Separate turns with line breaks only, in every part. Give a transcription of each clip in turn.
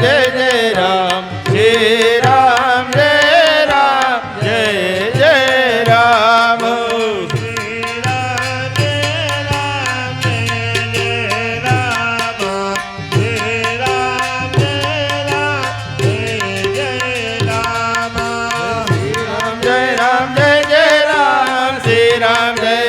Jay Jay Ram Shri Ram Jay Ram Jay Jay Ram Ram Jai Ram Jai Jai Ram Sri Ram Jai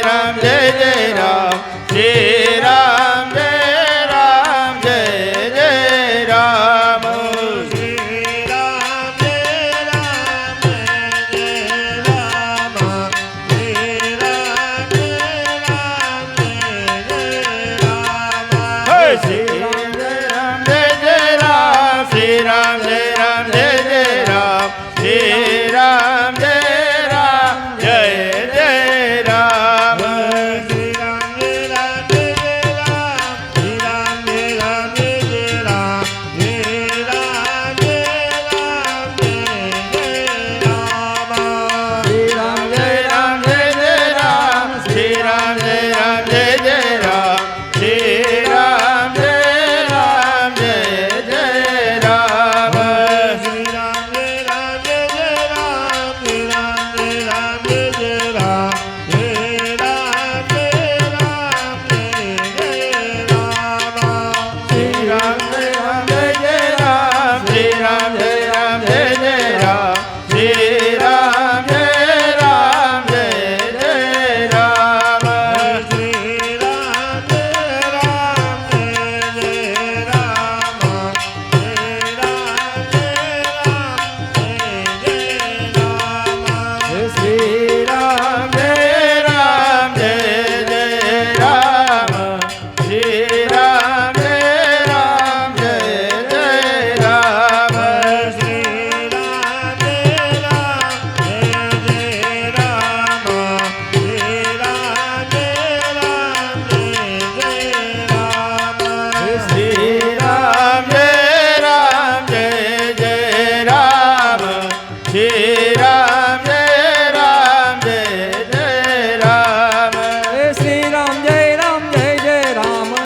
Radhe